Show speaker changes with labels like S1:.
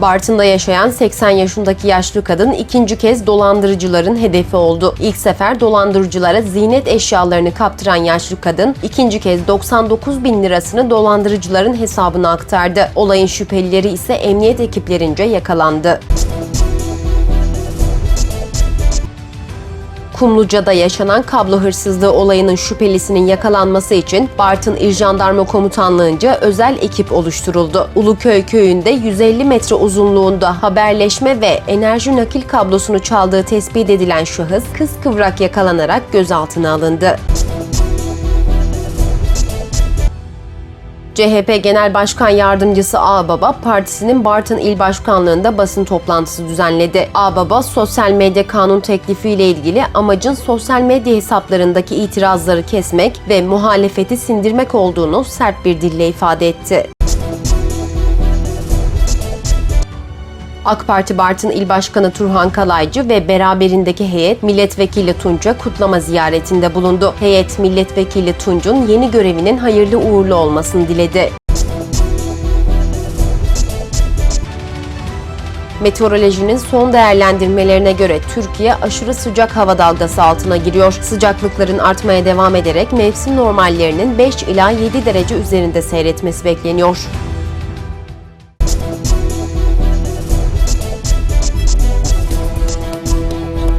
S1: Bartın'da yaşayan 80 yaşındaki yaşlı kadın ikinci kez dolandırıcıların hedefi oldu. İlk sefer dolandırıcılara ziynet eşyalarını kaptıran yaşlı kadın ikinci kez 99 bin lirasını dolandırıcıların hesabına aktardı. Olayın şüphelileri ise emniyet ekiplerince yakalandı. Kumluca'da yaşanan kablo hırsızlığı olayının şüphelisinin yakalanması için Bartın İl Jandarma Komutanlığı'nca özel ekip oluşturuldu. Uluköy köyünde 150 metre uzunluğunda haberleşme ve enerji nakil kablosunu çaldığı tespit edilen şahıs kıskıvrak yakalanarak gözaltına alındı. CHP Genel Başkan Yardımcısı Ağbaba, partisinin Bartın İl Başkanlığı'nda basın toplantısı düzenledi. Ağbaba, sosyal medya kanun teklifiyle ilgili amacın sosyal medya hesaplarındaki itirazları kesmek ve muhalefeti sindirmek olduğunu sert bir dille ifade etti. AK Parti Bartın İl Başkanı Turhan Kalaycı ve beraberindeki heyet Milletvekili Tunç'a kutlama ziyaretinde bulundu. Heyet Milletvekili Tunç'un yeni görevinin hayırlı uğurlu olmasını diledi. Meteorolojinin son değerlendirmelerine göre Türkiye aşırı sıcak hava dalgası altına giriyor. Sıcaklıkların artmaya devam ederek mevsim normallerinin 5 ila 7 derece üzerinde seyretmesi bekleniyor.